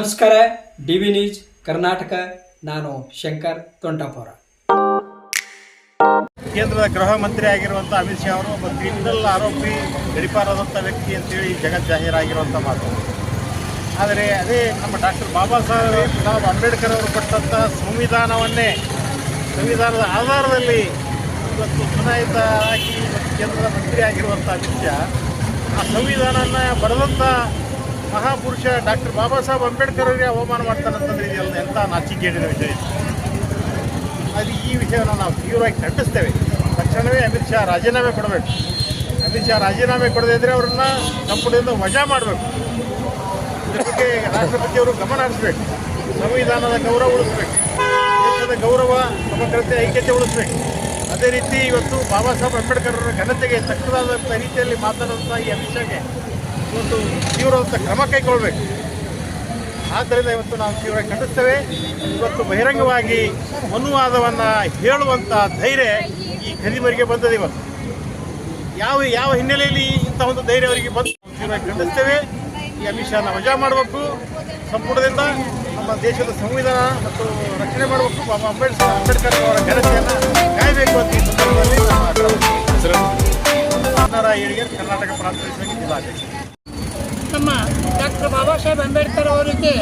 ನಮಸ್ಕಾರ D V news, Karnataka. ನಾನು ಶಂಕರ್ ತೊಂಟಾಪುರ. ಕೇಂದ್ರದ ಗೃಹ ಮಂತ್ರಿ ಆಗಿರುವಂಥ ಅಮಿತ್ ಶಾ ಅವರು ಒಬ್ಬ ಕ್ರಿಮಿನಲ್ ಆರೋಪಿ ಗಡಿಪಾರಾದಂಥ ವ್ಯಕ್ತಿ ಅಂತೇಳಿ ಜಗತ್ ಜಾಹೀರಾಗಿರುವಂಥ ಮಾತು. ಆದರೆ ಅದೇ ನಮ್ಮ ಡಾಕ್ಟರ್ ಬಾಬಾ ಸಾಹೇಬ್ ಅಂಬೇಡ್ಕರ್ ಅವರು ಕೊಟ್ಟಂತಹ ಸಂವಿಧಾನವನ್ನೇ, ಸಂವಿಧಾನದ ಆಧಾರದಲ್ಲಿ ಇವತ್ತು ಚುನಾಯಿತ ಆಗಿ ಕೇಂದ್ರದ ಮಂತ್ರಿ ಆಗಿರುವಂಥ ಅಮಿತ್ ಶಾ, ಆ ಸಂವಿಧಾನನ ಬರೆದಂಥ ಮಹಾಪುರುಷ ಡಾಕ್ಟರ್ ಬಾಬಾ ಸಾಹೇಬ್ ಅಂಬೇಡ್ಕರ್ ಅವರಿಗೆ ಅವಮಾನ ಮಾಡ್ತಾರಂತಂದ್ರೆ ಇದೆಲ್ಲ ಎಂಥ ನಾಚಿಕೆಗೇಡಿನ ವಿಷಯ. ಅದು ಈ ವಿಷಯವನ್ನು ನಾವು ತೀವ್ರವಾಗಿ ಖಂಡಿಸ್ತೇವೆ. ತಕ್ಷಣವೇ ಅಮಿತ್ ಶಾ ರಾಜೀನಾಮೆ ಕೊಡಬೇಕು. ಅಮಿತ್ ಶಾ ರಾಜೀನಾಮೆ ಕೊಡದೇ ಇದ್ದರೆ ಅವರನ್ನು ಸಂಪುಟದಿಂದ ವಜಾ ಮಾಡಬೇಕು. ಇದ್ರ ಬಗ್ಗೆ ರಾಷ್ಟ್ರಪತಿಯವರು ಗಮನ ಹರಿಸ್ಬೇಕು. ಸಂವಿಧಾನದ ಗೌರವ ಉಳಿಸ್ಬೇಕು. ದೇಶದ ಗೌರವ, ಸಮಗ್ರತೆ, ಐಕ್ಯತೆ ಉಳಿಸ್ಬೇಕು. ಅದೇ ರೀತಿ ಇವತ್ತು ಬಾಬಾ ಸಾಹೇಬ್ ಅಂಬೇಡ್ಕರ್ ಅವರ ಘನತೆಗೆ ತಕ್ಕದಾದಂಥ ರೀತಿಯಲ್ಲಿ ಮಾತನಾಡುವಂಥ ಈ ಅಮಿತ್ ಶಾಗೆ ಇವತ್ತು ತೀವ್ರವಾದಂಥ ಕ್ರಮ ಕೈಗೊಳ್ಬೇಕು. ಆದ್ದರಿಂದ ಇವತ್ತು ನಾವು ತೀವ್ರ ಖಂಡಿಸ್ತೇವೆ. ಇವತ್ತು ಬಹಿರಂಗವಾಗಿ ಅನುವಾದವನ್ನು ಹೇಳುವಂಥ ಧೈರ್ಯ ಈ ಖದೀಮರಿಗೆ ಬಂದದೆ ಇವತ್ತು. ಯಾವ ಯಾವ ಹಿನ್ನೆಲೆಯಲ್ಲಿ ಇಂಥ ಒಂದು ಧೈರ್ಯ ಅವರಿಗೆ ಬಂದು ತೀವ್ರ ಖಂಡಿಸ್ತೇವೆ. ಈ ಅಮಿಷಾನ ವಜಾ ಮಾಡಬೇಕು. ಸಂಪುಟದಿಂದ ನಮ್ಮ ದೇಶದ ಸಂವಿಧಾನ ಮತ್ತು ರಕ್ಷಣೆ ಮಾಡಬೇಕು. ಬಾಬಾ ಅಂಬೇಡ್ಕರ್ ಅಂಬೇಡ್ಕರ್ ಅವರ ಘನತೆಯನ್ನು ಕಾಯಬೇಕು. ಡಾಕ್ಟರ್ ಬಾಬಾ ಸಾಹೇಬ್ ಅಂಬೇಡ್ಕರ್ ಅವರಿಗೆ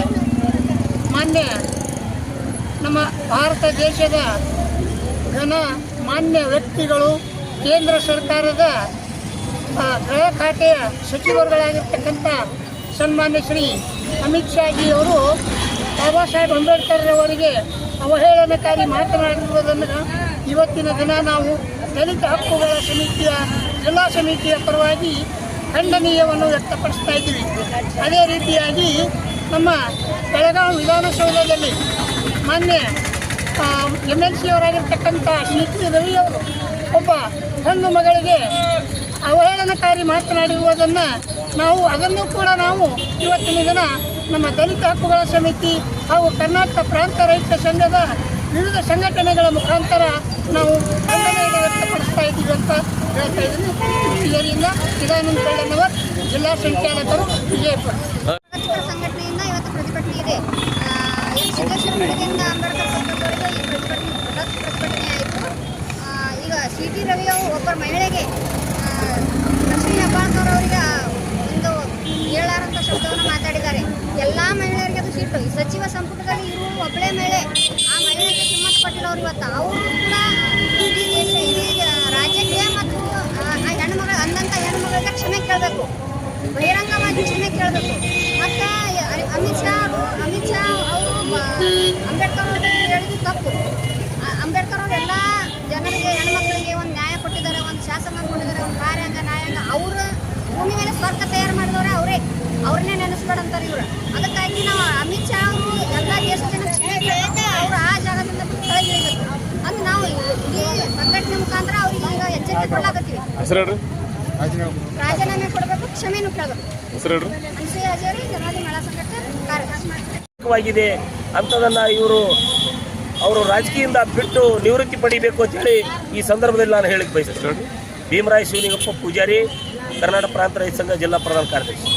ಮಾನ್ಯ ನಮ್ಮ ಭಾರತ ದೇಶದ ಘನ ಮಾನ್ಯ ವ್ಯಕ್ತಿಗಳು, ಕೇಂದ್ರ ಸರ್ಕಾರದ ಗೃಹ ಖಾತೆಯ ಸಚಿವರುಗಳಾಗಿರ್ತಕ್ಕಂಥ ಸನ್ಮಾನ್ಯ ಶ್ರೀ ಅಮಿತ್ ಶಾಜಿ ಅವರು ಬಾಬಾ ಸಾಹೇಬ್ ಅಂಬೇಡ್ಕರ್ ಅವರಿಗೆ ಅವಹೇಳನಕಾರಿ ಮಾತನಾಡಿರುವುದನ್ನು ಇವತ್ತಿನ ದಿನ ನಾವು ದಲಿತ ಹಕ್ಕುಗಳ ಸಮಿತಿಯ, ಜಿಲ್ಲಾ ಸಮಿತಿಯ ಪರವಾಗಿ ಖಂಡನೀಯವನ್ನು ವ್ಯಕ್ತಪಡಿಸ್ತಾ ಇದ್ದೀವಿ. ಅದೇ ರೀತಿಯಾಗಿ ನಮ್ಮ ಬೆಳಗಾವಿ ವಿಧಾನಸೌಧದಲ್ಲಿ ಮಾನ್ಯ ಎಂ ಎಲ್ ಸಿ ಅವರಾಗಿರ್ತಕ್ಕಂಥ ಶ್ರೀ ರವಿ ಅವರು ಒಬ್ಬ ಹೆಣ್ಣು ಮಗಳಿಗೆ ಅವಹೇಳನಕಾರಿ ಮಾತನಾಡಿರುವುದನ್ನು ನಾವು, ಅದನ್ನು ಕೂಡ ನಾವು ಇವತ್ತಿನ ದಿನ ನಮ್ಮ ದಲಿತ ಹಕ್ಕುಗಳ ಸಮಿತಿ ಹಾಗೂ ಕರ್ನಾಟಕ ಪ್ರಾಂತ ರೈತ ಸಂಘದ ವಿವಿಧ ಸಂಘಟನೆಗಳ ಮುಖಾಂತರ ನಾವು ವ್ಯಕ್ತಪಡಿಸ್ತಾ ಇದ್ದೀವಿ ಅಂತ ಹೇಳ್ತಾ ಇದ್ದೀನಿ. ಇದರಿಂದ ಚಿದಾನಂದ ಕಳ್ಳನವರ್ ಜಿಲ್ಲಾ ಸಂಚಾಲಕರು ವಿಜಯಪುರ. ಸಂಘಟನೆಯಿಂದ ಇವತ್ತು ಪ್ರತಿಭಟನೆ ಇದೆ. ಅಂಬೇಡ್ಕರ್ ಈ ಪ್ರತಿಭಟನೆ ಆಯಿತು ಈಗ ಸಿ ಟಿ ರವಿ ಅವರು ಒಬ್ಬ ಮಹಿಳೆಗೆ ಆ, ಲಕ್ಷ್ಮೀ ಹೆಬ್ಬಾಳ್ಕರ್ ಅವರಿಗೆ ಒಂದು ಹೇಳಾರಂಥ ಶಬ್ದವನ್ನು ಮಾತಾಡಿದ್ದಾರೆ ಎಲ್ಲ ಈ ಸಚಿವ ಸಂಪುಟದಲ್ಲಿ ಇರುವ ಒಬ್ಬಳೇ ಮೇಲೆ ಆ ಮಹಿಳೆಗೆ ಕೊಟ್ಟಿಲ್ಲ ಅವ್ರು ಇವತ್ತು. ಅವರು ಕೂಡ ಇಡೀ ರಾಜ್ಯಕ್ಕೆ ಮತ್ತು, ಆ ಹೆಣ್ಮಗಳ ಅಂದಂಥ ಹೆಣ್ಮಗಳಿಗೆ ಕ್ಷಮೆ ಕೇಳಬೇಕು. ಬಹಿರಂಗವಾಗಿ ಕ್ಷಮೆ ಕೇಳಬೇಕು. ಮತ್ತು ಅಮಿತ್ ಶಾ ಅಮಿತ್ ಶಾ ಅವರು ಅಂಬೇಡ್ಕರ್ ಅವರು ಹೇಳಿದ್ದು ತಪ್ಪು. ಅಂಬೇಡ್ಕರ್ ಅವರು ಎಲ್ಲ ಜನರಿಗೆ, ಹೆಣ್ಮಕ್ಳಿಗೆ ಒಂದು ನ್ಯಾಯ ಕೊಟ್ಟಿದ್ದಾರೆ, ಒಂದು ಶಾಸನ ಕೊಟ್ಟಿದ್ದಾರೆ, ಒಂದು ಕಾರ್ಯಾಂಗ, ನ್ಯಾಯಾಂಗ. ಅವರು ಭೂಮಿ ಮೇಲೆ ಸ್ವರ್ಗ ತಯಾರು ಮಾಡಿದವರೇ ಅವರೇ. ಅವ್ರನ್ನೇ ನೆನೆಸ್ಬೇಡ ಅಂತಾರೆ ಇವರು. ಅದಕ್ಕಾಗಿ ನಾವು ಅಮಿತ್ ಶಾ ಅವರು ಎಲ್ಲ ದೇಶದ ಜನ ಅವರು ಆ ಜಾಗದಿಂದ ಕೆಳಗಿಳಿಬೇಕು ಅಂತ ನಾವು ಈ ಸಂಘಟನೆ ಮುಖಾಂತರ ಅವ್ರಿಗೆ ಈಗ ಎಚ್ಚರಿಕೆ ಕೊಡ್ಲಾಕತ್ತೀವಿ. ರಾಜೀನಾಮೆ ಕೊಡಬೇಕು ಕ್ಷಮೆನೂ ಕೇಳಬೇಕು ಅನ್ಸೂಯ ಹಜಾರಿ ಜನವಾದಿ ಮಹಿಳಾ ಸಂಘಟನೆ ಕಾರ್ಯ ವಾಗಿದೆ ಅಂಥದನ್ನು ಇವರು ಅವರು ರಾಜಕೀಯದಿಂದ ಬಿಟ್ಟು ನಿವೃತ್ತಿ ಪಡಿಬೇಕು ಅಂತ ಹೇಳಿ ಈ ಸಂದರ್ಭದಲ್ಲಿ ನಾನು ಹೇಳಿಕ್ ಬಯಸ್ತೇನೆ ಭೀಮರಾಯ ಶಿವಲಿಂಗಪ್ಪ ಪೂಜಾರಿ ಕರ್ನಾಟಕ ಪ್ರಾಂತ ರೈತ ಸಂಘ ಜಿಲ್ಲಾ ಪ್ರಧಾನ ಕಾರ್ಯದರ್ಶಿ.